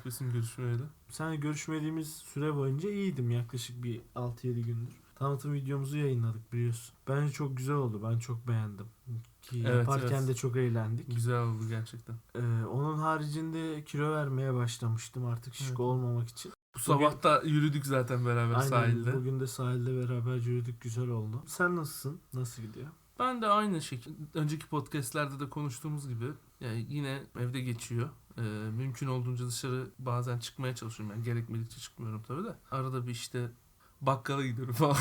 Yapıyorsun görüşmeyle? Sen görüşmediğimiz süre boyunca iyiydim yaklaşık bir 6-7 gündür. Tanıtım videomuzu yayınladık biliyorsun. Bence çok güzel oldu. Ben çok beğendim. Ki Evet, yaparken evet. de çok eğlendik. Güzel oldu gerçekten. Ee, onun haricinde kilo vermeye başlamıştım artık şişko Evet. olmamak için. Bu sabah da yürüdük zaten beraber Aynen sahilde. bugün de sahilde beraber yürüdük güzel oldu. Sen nasılsın? Nasıl gidiyor? Ben de aynı şekilde önceki podcastlerde de konuştuğumuz gibi yani yine evde geçiyor. Ee, mümkün olduğunca dışarı bazen çıkmaya çalışıyorum. Yani gerekmedikçe çıkmıyorum tabii de. Arada bir işte bakkala gidiyorum falan.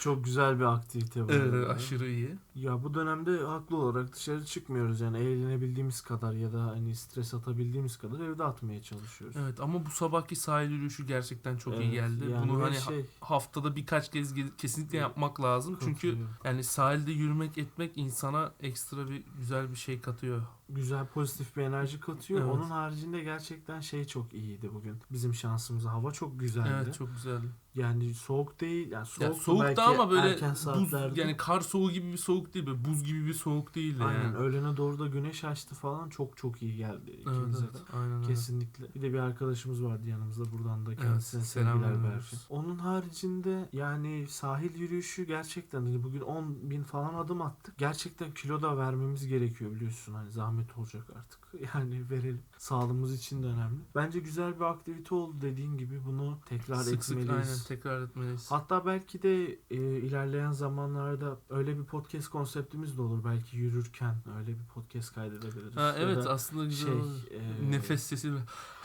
Çok güzel bir aktivite bu. evet, aşırı iyi. Ya bu dönemde haklı olarak dışarı çıkmıyoruz yani eğlenebildiğimiz kadar ya da hani stres atabildiğimiz kadar evde atmaya çalışıyoruz. Evet ama bu sabahki sahil yürüyüşü gerçekten çok iyi Evet, geldi. yani Bunu hani ha- şey, haftada birkaç kez ge- kesinlikle Evet, yapmak lazım. Çünkü katılıyorum. yani sahilde yürümek etmek insana ekstra bir güzel bir şey katıyor. Güzel pozitif bir enerji katıyor. Evet. Onun haricinde gerçekten şey çok iyiydi bugün. Bizim şansımıza hava çok güzeldi. Evet çok güzeldi. Yani soğuk değil. Yani Ya soğuktu soğuktu belki ama böyle buz yani kar soğuğu gibi bir soğuk değil böyle buz gibi bir soğuk değildi Aynen yani. öğlene doğru da güneş açtı falan çok çok iyi geldi Evet, ikimize evet, de. aynen. Kesinlikle. Bir de bir arkadaşımız vardı yanımızda buradan da Evet, kendisine selam sevgiler belki. Onun haricinde yani sahil yürüyüşü gerçekten hani bugün 10 bin falan adım attık. Gerçekten kilo da vermemiz gerekiyor biliyorsun hani zahmet olacak artık. Yani verelim. Sağlığımız için de önemli. Bence güzel bir aktivite oldu dediğin gibi bunu tekrar Sık sık etmeliyiz. aynen tekrar etmeliyiz. Hatta belki de e, ilerleyen zamanlarda öyle bir podcast konseptimiz de olur. Belki yürürken öyle bir podcast kaydedebiliriz. Ha, evet da aslında güzel şey, olur. e, Nefes sesi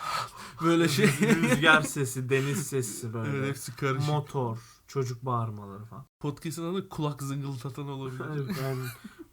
böyle şey. Rüzgar sesi, deniz sesi böyle. evet, hepsi karışık. Motor, çocuk bağırmaları falan. Podcast'ın adı kulak zıngıltatan olabilir. Evet, yani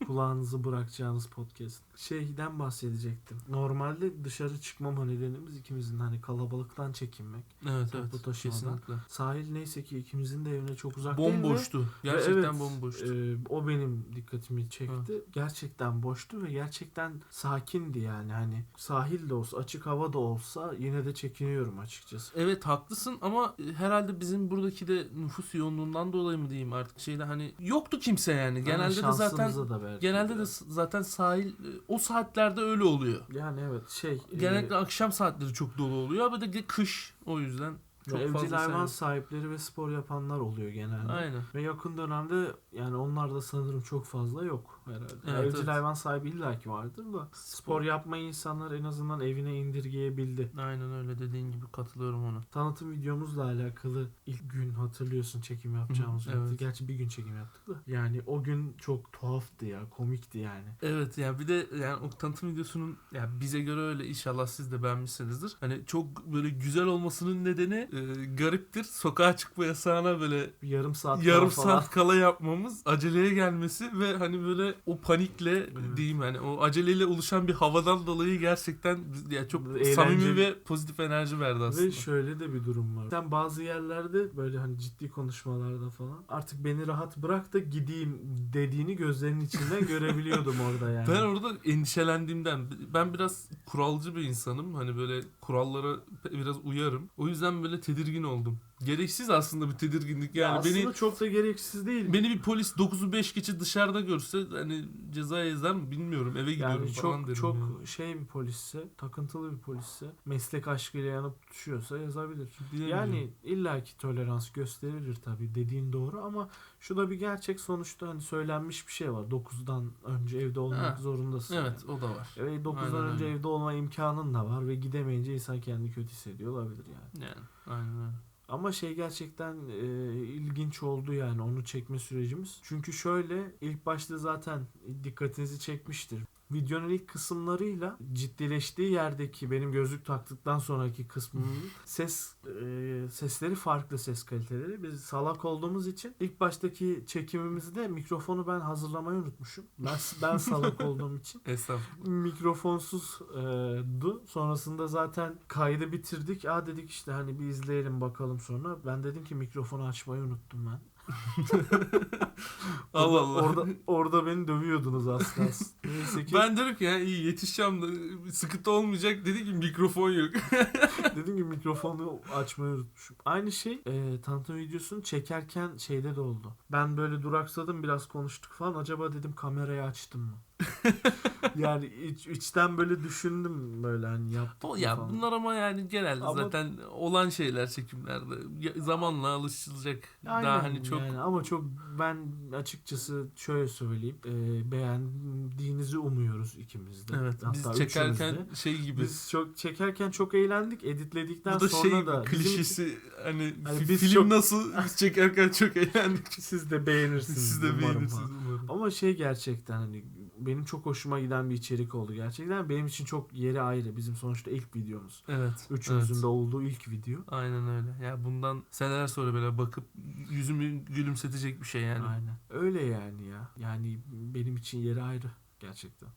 kulağınızı bırakacağınız podcast. Şeyden bahsedecektim. Normalde dışarı çıkmama nedenimiz ikimizin hani kalabalıktan çekinmek. evet evet taşımadan. kesinlikle. Sahil neyse ki ikimizin de evine çok uzak değil ve- Bomboştu. ve Gerçekten evet, bomboştu. e, o benim dikkatimi çekti. Gerçekten boştu ve gerçekten sakindi yani. Hani sahil de olsa, açık hava da olsa yine de çekiniyorum açıkçası. Evet haklısın ama e, herhalde bizim buradaki de nüfus yoğunluğundan dolayı mı diyeyim artık şeyde hani yoktu kimse yani. Genelde de zaten da belki genelde de zaten sahil e, o saatlerde öyle oluyor. yani evet şey Genellikle e, akşam saatleri çok dolu oluyor ama de kış o yüzden çok evcil fazla hayvan sevmem. sahipleri ve spor yapanlar oluyor genelde. Aynen. Ve yakın dönemde yani onlar da sanırım çok fazla yok herhalde. Evet, evcil evet. hayvan sahibi illaki vardır da spor yapmayı insanlar en azından evine indirgeyebildi. Aynen öyle dediğin gibi katılıyorum ona. Tanıtım videomuzla alakalı ilk gün hatırlıyorsun çekim yapacağımız Hı, evet. Gerçi bir gün çekim yaptık da. Yani o gün çok tuhaftı ya, komikti yani. Evet yani bir de yani o tanıtım videosunun yani bize göre öyle inşallah siz de beğenmişsinizdir. Hani çok böyle güzel olmasının nedeni e, gariptir. Sokağa çıkma yasağına böyle Bir yarım saat yarım saat kala yapmamız, aceleye gelmesi ve hani böyle o panikle Evet. diyeyim hani o aceleyle oluşan bir havadan dolayı gerçekten yani çok Eğlenceli. samimi ve pozitif enerji verdi aslında. Ve şöyle de bir durum var. Sen bazı yerlerde böyle hani ciddi konuşmalarda falan artık beni rahat bırak da gideyim dediğini gözlerinin içinden görebiliyordum orada yani. Ben orada endişelendiğimden ben biraz kuralcı bir insanım. Hani böyle kurallara biraz uyarım. O yüzden böyle tedirgin oldum. Gereksiz aslında bir tedirginlik yani. aslında beni çok da gereksiz değil. beni bir polis 9'u 5 geçe dışarıda görse hani ceza yazar mı bilmiyorum. Eve gidiyorum yani falan çok derim. çok yani. şey bir polisse, takıntılı bir polisse, meslek aşkıyla yanıp tutuşuyorsa yazabilir. Yani illaki tolerans gösterilir tabii dediğin doğru ama şu da bir gerçek sonuçta hani söylenmiş bir şey var. 9'dan önce evde olmak Ha, zorundasın. Evet o da var. Yani. Ve 9'dan Aynen önce öyle. evde olma imkanın da var ve gidemeyince insan kendini kötü hissediyor olabilir yani. Yani aynen öyle. Ama şey gerçekten e, ilginç oldu yani onu çekme sürecimiz. Çünkü şöyle ilk başta zaten dikkatinizi çekmiştir. Videonun ilk kısımlarıyla ciddileştiği yerdeki benim gözlük taktıktan sonraki kısmının ses e, sesleri farklı ses kaliteleri. Biz salak olduğumuz için ilk baştaki çekimimizde mikrofonu ben hazırlamayı unutmuşum. Ben, ben salak olduğum için Estağfurullah. mikrofonsuzdu. Sonrasında zaten kaydı bitirdik. Aa dedik işte hani bir izleyelim bakalım sonra. Ben dedim ki mikrofonu açmayı unuttum ben. Allah Allah. Orada, orada beni dövüyordunuz kalsın. Neyse ki Ben dedim ki ya iyi yetişeceğim sıkıntı olmayacak dedi ki mikrofon yok. dedim ki mikrofonu açmayı unutmuşum. Aynı şey e, tanıtım videosunu çekerken şeyde de oldu. Ben böyle duraksadım biraz konuştuk falan. Acaba dedim kamerayı açtım mı? yani iç, içten böyle düşündüm böyle hani yaptım. O ya falan. bunlar ama yani genelde Ama- zaten olan şeyler çekimlerde. Zamanla alışılacak. Aynen Daha hani çok yani ama çok ben açıkçası şöyle söyleyeyim e, beğendiğinizi umuyoruz ikimiz de. evet biz Hatta çekerken üçümüz de. şey gibi. biz çok çekerken çok eğlendik. Editledikten Bu da sonra şey da bizim klişesi hani, Hani fi- biz film çok- nasıl biz çekerken çok eğlendik. siz de beğenirsiniz. Siz de umarım beğenirsiniz umarım. Ama şey gerçekten hani benim çok hoşuma giden bir içerik oldu gerçekten. Benim için çok yeri ayrı. Bizim sonuçta ilk videomuz. Evet. Üçümüzün evet. de olduğu ilk video. Aynen öyle. Ya bundan seneler sonra böyle bakıp yüzümü gülümsetecek bir şey yani. Aynen. Öyle yani ya. Yani benim için yeri ayrı gerçekten.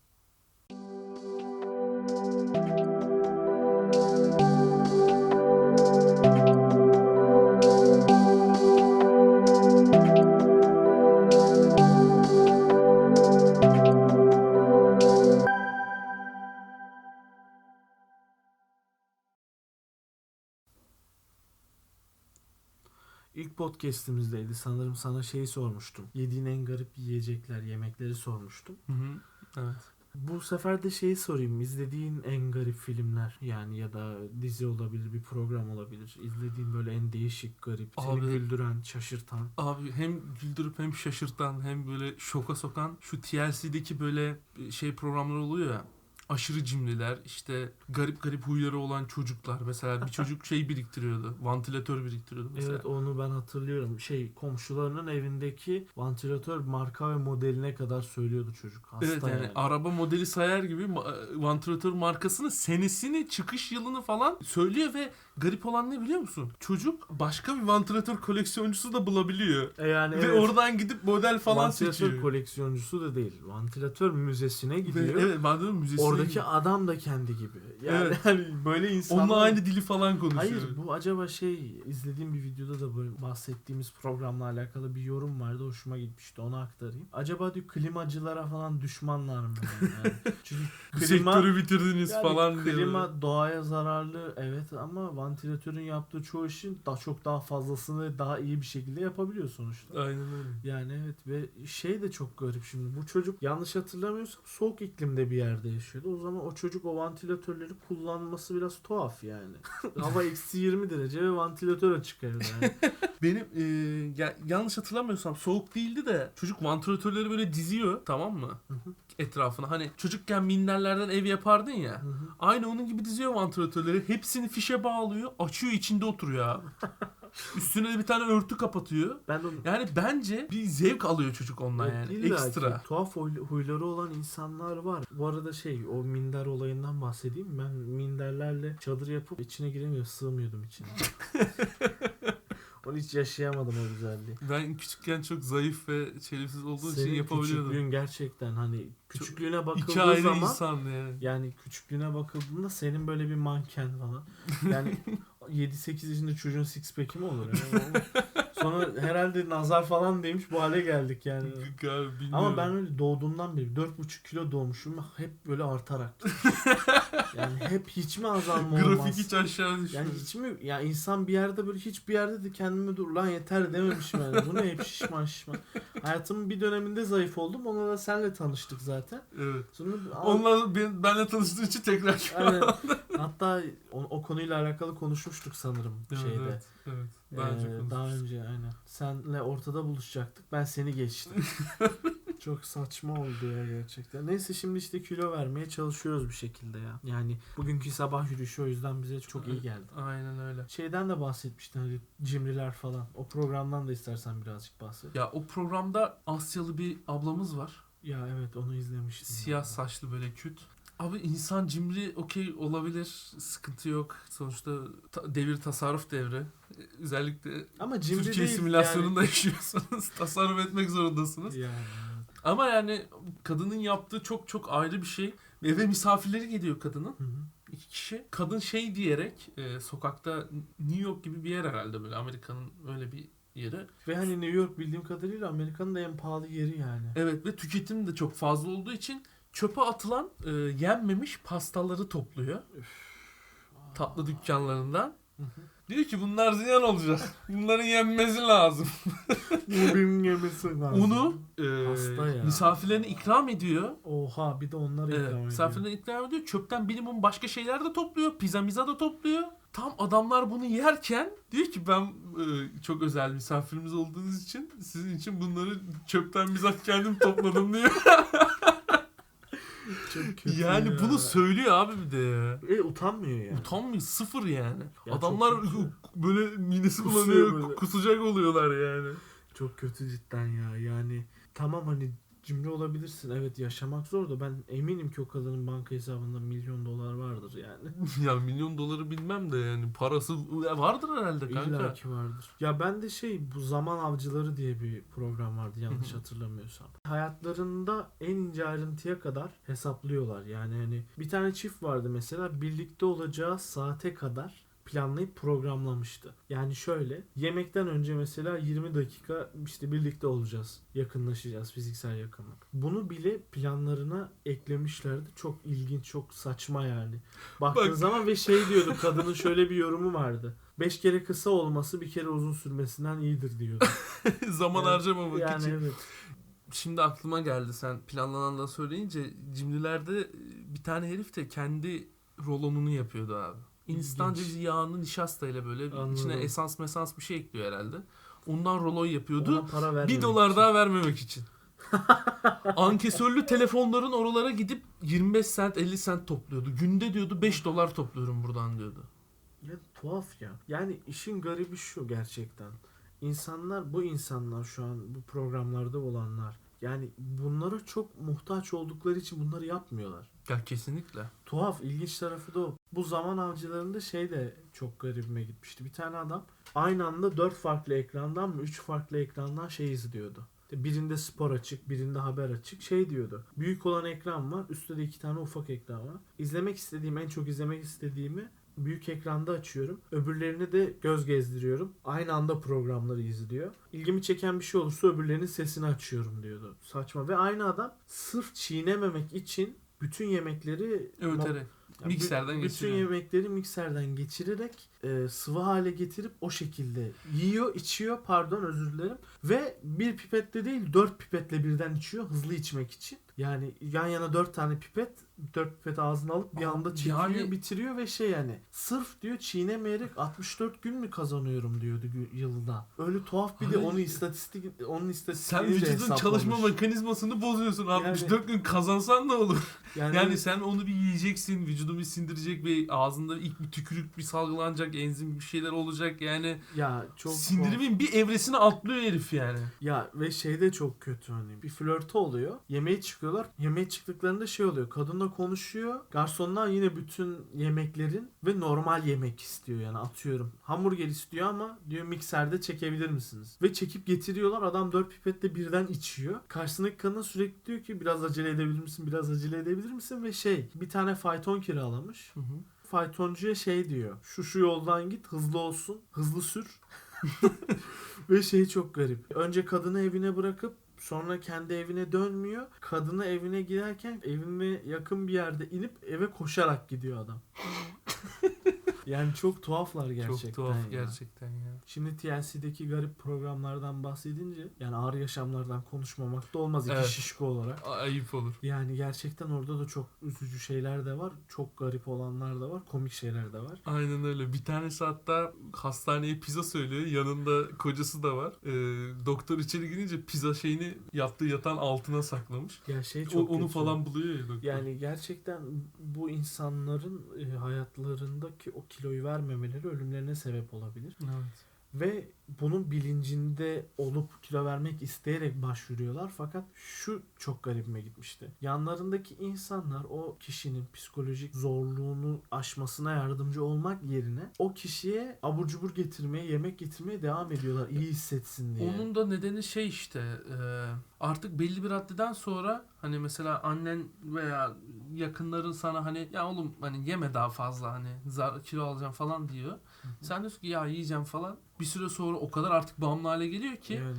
İlk podcast'imizdeydi. Sanırım sana şeyi sormuştum. Yediğin en garip yiyecekler, yemekleri sormuştum. Hı hı. Evet. Bu sefer de şeyi sorayım. İzlediğin en garip filmler yani ya da dizi olabilir, bir program olabilir. İzlediğin böyle en değişik, garip, seni Abi- güldüren, şaşırtan. Abi hem güldürüp hem şaşırtan hem böyle şoka sokan şu TLC'deki böyle şey programlar oluyor ya aşırı cimriler işte garip garip huyları olan çocuklar mesela bir çocuk şey biriktiriyordu vantilatör biriktiriyordu mesela. Evet onu ben hatırlıyorum. Şey komşularının evindeki vantilatör marka ve modeline kadar söylüyordu çocuk. Hasta Evet yani, yani. araba modeli sayar gibi ma- vantilatör markasını, senesini, çıkış yılını falan söylüyor ve garip olan ne biliyor musun? Çocuk başka bir vantilatör koleksiyoncusu da bulabiliyor. E yani Ve evet. oradan gidip model falan vantilatör seçiyor. koleksiyoncusu da değil. Vantilatör müzesine Ve- gidiyor. evet, vantilatör müzesine Oradaki gidiyor. adam da kendi gibi. Yani Evet. hani böyle insanlar... Onunla aynı dili falan konuşuyor. Hayır bu acaba şey izlediğim bir videoda da böyle bahsettiğimiz programla alakalı bir yorum vardı hoşuma gitmişti onu aktarayım. Acaba diyor klimacılara falan düşmanlar mı? Yani? Çünkü klima, sektörü bitirdiniz yani falan diyor. klima doğaya zararlı evet ama vantilatörün yaptığı çoğu işin daha çok daha fazlasını daha iyi bir şekilde yapabiliyor sonuçta. Aynen öyle. Yani evet ve şey de çok garip şimdi. Bu çocuk yanlış hatırlamıyorsam soğuk iklimde bir yerde yaşıyordu. O zaman o çocuk o vantilatörleri kullanması biraz tuhaf yani. Hava eksi 20 derece ve vantilatör açık evde yani. Benim e, ya- yanlış hatırlamıyorsam soğuk değildi de çocuk vantilatörleri böyle diziyor tamam mı? Hı hı. Etrafına. Hani çocukken minderlerden ev yapardın ya. Hı hı. Aynı onun gibi diziyor vantilatörleri. Hepsini fişe bağlıyor. Açıyor içinde oturuyor abi. Üstüne de bir tane örtü kapatıyor. ben de Yani bence bir zevk alıyor çocuk ondan yani. İlla ki Ekstra. tuhaf huy- huyları olan insanlar var. Bu arada şey o minder olayından bahsedeyim. Ben minderlerle çadır yapıp içine giremiyor, sığmıyordum içine. Hiç yaşayamadım o güzelliği. Ben küçükken çok zayıf ve çelimsiz olduğu için Senin yapabiliyordum. küçüklüğün gerçekten hani küçüklüğüne İki bakıldığı ayrı zaman insan yani. yani küçüklüğüne bakıldığında senin böyle bir manken falan. Yani 7-8 yaşında çocuğun six pack'i mi olur? Yani? Sonra herhalde nazar falan demiş bu hale geldik yani. Galiba bilmiyorum. Ama ben öyle doğduğumdan beri 4,5 kilo doğmuşum hep böyle artarak. yani hep hiç mi azalma olmaz? Grafik hiç aşağı düşmüyor. Yani hiç mi ya insan bir yerde böyle hiçbir yerde de kendime dur lan yeter dememişim yani. Bu ne hep şişman şişman. Hayatımın bir döneminde zayıf oldum. Onunla da senle tanıştık zaten. Evet. Sonra Onunla ben, benle tanıştığın için tekrar şu an. Aynen. Hatta o, o konuyla alakalı konuşmuştuk sanırım Evet, şeyde. evet, evet. Daha Ee, önce daha konuşmuştuk. önce aynen. Senle ortada buluşacaktık. Ben seni geçtim. Çok saçma oldu ya gerçekten. Neyse şimdi işte kilo vermeye çalışıyoruz bir şekilde ya. Yani bugünkü sabah yürüyüşü o yüzden bize çok iyi geldi. Aynen öyle. Şeyden de bahsetmiştin hani cimriler falan. O programdan da istersen birazcık bahset. Ya o programda Asyalı bir ablamız var. Ya evet onu izlemiştim. Siyah ya. saçlı böyle küt. Abi insan cimri okey olabilir. Sıkıntı yok. Sonuçta ta- devir tasarruf devri. Ee, Özellikle Ama cimri Türkiye değil simülasyonunda yaşıyorsanız tasarruf etmek zorundasınız. Yani. Ama yani kadının yaptığı çok çok ayrı bir şey. Eve misafirleri geliyor kadının. Hı hı. İki kişi. Kadın şey diyerek e, sokakta New York gibi bir yer herhalde böyle Amerika'nın öyle bir yeri. Ve hani New York bildiğim kadarıyla Amerika'nın da en pahalı yeri yani. Evet ve tüketim de çok fazla olduğu için çöpe atılan e, yenmemiş pastaları topluyor tatlı dükkanlarından. Hı hı. Diyor ki bunlar ziyan olacak. Bunların yenmesi lazım. Bu benim yemesi lazım. Onu e, Hasta ya. misafirlerine ikram ediyor. Oha bir de onları Evet, ikram ediyor. misafirlerine ikram ediyor. Çöpten minimum başka şeyler de topluyor. Pizza miza da topluyor. Tam adamlar bunu yerken diyor ki ben e, çok özel misafirimiz olduğunuz için sizin için bunları çöpten bizzat kendim topladım diyor. Çok kötü yani ya. bunu söylüyor abi bir de ya. E utanmıyor yani. Utanmıyor sıfır yani. Ya Adamlar böyle Kusuyor bulanıyor, böyle. kusacak oluyorlar yani. Çok kötü cidden ya. Yani tamam hani cimri olabilirsin. Evet yaşamak zor da ben eminim ki o kadının banka hesabında milyon dolar vardır yani. ya milyon doları bilmem de yani parası vardır herhalde kanka. İlla ki vardır. Ya ben de şey bu Zaman Avcıları diye bir program vardı yanlış hatırlamıyorsam. Hayatlarında en ince ayrıntıya kadar hesaplıyorlar. Yani hani bir tane çift vardı mesela birlikte olacağı saate kadar planlayıp programlamıştı. Yani şöyle yemekten önce mesela 20 dakika işte birlikte olacağız. Yakınlaşacağız fiziksel yakınlık. Bunu bile planlarına eklemişlerdi. Çok ilginç, çok saçma yani. Baktığın Bak. zaman ve şey diyordu kadının şöyle bir yorumu vardı. Beş kere kısa olması bir kere uzun sürmesinden iyidir diyordu. Zaman Evet. harcamamak yani için. evet. Şimdi aklıma geldi sen planlanan da söyleyince cimrilerde bir tane herif de kendi rolonunu yapıyordu abi. Cevizi yağını nişastayla böyle Anladım. içine esans mesans bir şey ekliyor herhalde. Ondan roloy yapıyordu. Ona para vermemek Bir dolar için. daha vermemek için. Ankesörlü telefonların oralara gidip 25 sent 50 sent topluyordu. Günde diyordu 5 dolar topluyorum buradan diyordu. Ya tuhaf ya. Yani işin garibi şu gerçekten. İnsanlar bu insanlar şu an bu programlarda olanlar yani bunlara çok muhtaç oldukları için bunları yapmıyorlar. Ya kesinlikle. Tuhaf ilginç tarafı da o. Bu zaman avcılarında şey de çok garibime gitmişti. Bir tane adam aynı anda dört farklı ekrandan mı üç farklı ekrandan şey izliyordu. Birinde spor açık, birinde haber açık. Şey diyordu. Büyük olan ekran var, üstte de iki tane ufak ekran var. İzlemek istediğim, en çok izlemek istediğimi büyük ekranda açıyorum. Öbürlerini de göz gezdiriyorum. Aynı anda programları izliyor. İlgimi çeken bir şey olursa öbürlerinin sesini açıyorum diyordu. Saçma ve aynı adam sırf çiğnememek için bütün yemekleri Öterek. yani Mikserden bü- geçiriyor. Bütün yemekleri mikserden geçirerek e, sıvı hale getirip o şekilde yiyor, içiyor pardon özür dilerim. Ve bir pipetle değil dört pipetle birden içiyor hızlı içmek için. Yani yan yana dört tane pipet, dört pipet ağzına alıp bir anda çekiyor, yani- bitiriyor ve şey yani sırf diyor çiğnemeyerek 64 gün mü kazanıyorum diyordu yılda. Öyle tuhaf bir de onu istatistik onun Sen istatistiğini de vücudun çalışma mekanizmasını bozuyorsun. 64 gün kazansan ne olur? yani, Yani sen onu bir yiyeceksin, vücudun bir sindirecek ve ağzında ilk bir tükürük bir salgılanacak, enzim bir şeyler olacak. Yani ya çok sindirimin bir evresini atlıyor herif yani. Ya ve şey de çok kötü hani bir flörtü oluyor. Yemeğe çıkıyorlar. Yemeğe çıktıklarında şey oluyor. Kadınla konuşuyor. Garsondan yine bütün yemeklerin ve normal yemek istiyor yani atıyorum. Hamburger istiyor ama diyor mikserde çekebilir misiniz? Ve çekip getiriyorlar. Adam dört pipetle birden içiyor. Karşısındaki kadın sürekli diyor ki biraz acele edebilir misin? Biraz acele edebilir misin? Ve şey bir tane fayton kiralamış. Faytoncuya şey diyor. Şu şu yoldan git hızlı olsun. Hızlı sür. Ve şey çok garip. Önce kadını evine bırakıp sonra kendi evine dönmüyor. Kadını evine giderken evine yakın bir yerde inip eve koşarak gidiyor adam. yani çok tuhaflar gerçekten. Çok tuhaf ya. gerçekten ya. Şimdi TLC'deki garip programlardan bahsedince yani ağır yaşamlardan konuşmamak da olmaz iki Evet. şişko olarak. A- Ayıp olur. Yani gerçekten orada da çok üzücü şeyler de var. Çok garip olanlar da var. Komik şeyler de var. Aynen öyle. Bir tanesi hatta hastaneye pizza söylüyor. Yanında kocası da var. Ee, doktor içeri girince pizza şeyini yaptığı yatağın altına saklamış. Ya şey O- çok onu kötü. falan buluyor ya doktor. Yani gerçekten bu insanların e, hayatlarındaki o kiloyu vermemeleri ölümlerine sebep olabilir. Evet. Ve bunun bilincinde olup kilo vermek isteyerek başvuruyorlar. Fakat şu çok garibime gitmişti. Yanlarındaki insanlar o kişinin psikolojik zorluğunu aşmasına yardımcı olmak yerine o kişiye abur cubur getirmeye, yemek getirmeye devam ediyorlar iyi hissetsin diye. Onun da nedeni şey işte e, artık belli bir raddeden sonra hani mesela annen veya yakınların sana hani ya oğlum hani yeme daha fazla hani kilo alacağım falan diyor. Sen diyorsun ki ya yiyeceğim falan. Bir süre sonra o kadar artık bağımlı hale geliyor ki Yani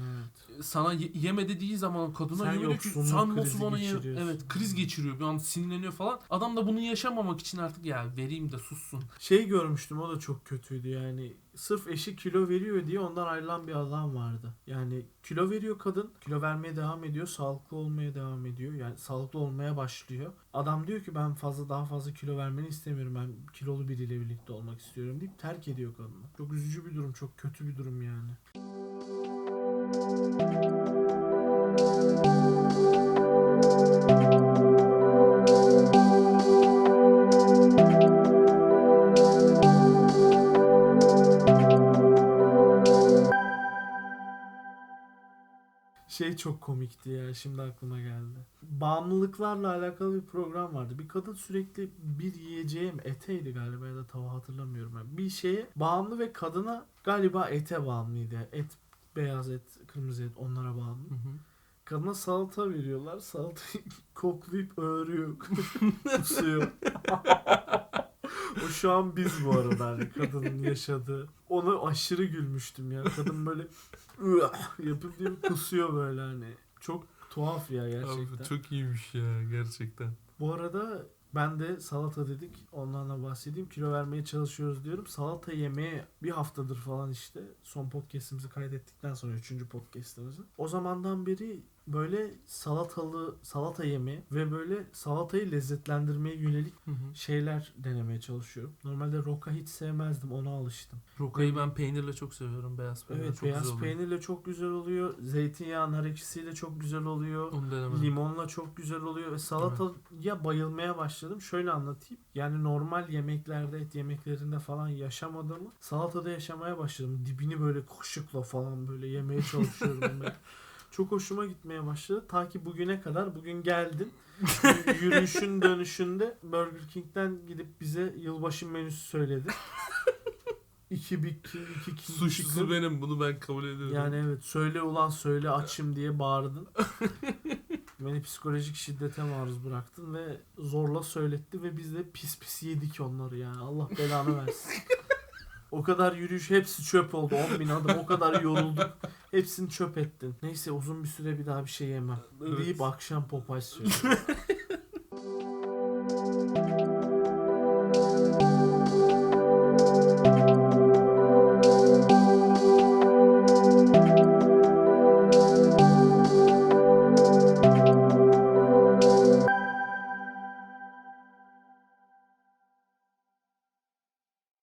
evet. sana ye- yeme dediği zaman kadına Sen yemin ediyor ki sen nasıl bana ye-". Evet kriz geçiriyor bir an sinirleniyor falan. Adam da bunu yaşamamak için artık ya vereyim de sussun. Şey görmüştüm o da çok kötüydü yani. Sırf eşi kilo veriyor diye ondan ayrılan bir adam vardı. Yani kilo veriyor kadın. Kilo vermeye devam ediyor. Sağlıklı olmaya devam ediyor. Yani sağlıklı olmaya başlıyor. Adam diyor ki ben fazla daha fazla kilo vermeni istemiyorum. Ben kilolu biriyle birlikte olmak istiyorum deyip terk ediyor kadını. Çok üzücü bir durum. Çok kötü bir durum yani. Şey çok komikti ya şimdi aklıma geldi. Bağımlılıklarla alakalı bir program vardı. Bir kadın sürekli bir yiyeceğe mi eteydi galiba ya da tava hatırlamıyorum. ben. Bir şeye bağımlı ve kadına galiba ete bağımlıydı. Et, beyaz et, kırmızı et onlara bağımlı. Kadına salata veriyorlar. Salatayı koklayıp öğürüyor. Kusuyor. o şu an biz bu arada hani kadının yaşadığı. Ona aşırı gülmüştüm ya. Kadın böyle yapıp diyor kusuyor böyle hani. Çok tuhaf ya gerçekten. çok iyiymiş ya gerçekten. Bu arada ben de salata dedik. Ondan da bahsedeyim. Kilo vermeye çalışıyoruz diyorum. Salata yemeye bir haftadır falan işte. Son podcast'imizi kaydettikten sonra üçüncü podcast'imizi. O zamandan beri böyle salatalı salata yeme ve böyle salatayı lezzetlendirmeye yönelik şeyler denemeye çalışıyorum. Normalde roka hiç sevmezdim. Ona alıştım. Rokayı ben peynirle çok seviyorum. Beyaz peynir Evet çok beyaz güzel oluyor. peynirle çok güzel oluyor. Zeytinyağı nar ekşisiyle çok güzel oluyor. Onu denemedim. Limonla çok güzel oluyor ve salataya bayılmaya başladım. Şöyle anlatayım. Yani normal yemeklerde, et yemeklerinde falan yaşamadığımı salatada yaşamaya başladım. Dibini böyle kaşıkla falan böyle yemeye çalışıyorum. ben. Çok hoşuma gitmeye başladı. Ta ki bugüne kadar. Bugün geldim. Yürüyüşün dönüşünde Burger King'den gidip bize yılbaşı menüsü söyledi. İki Big King, iki King Suçlusu Chicken. benim bunu ben kabul ediyorum. Yani evet söyle ulan söyle açım diye bağırdın. Beni psikolojik şiddete maruz bıraktın ve zorla söyletti ve biz de pis pis yedik onları yani. Allah belanı versin. o kadar yürüyüş hepsi çöp oldu. 10 bin adım o kadar yorulduk. Hepsini çöp ettin. Neyse uzun bir süre bir daha bir şey yemem. Evet. Deyip akşam Popeye söyledi.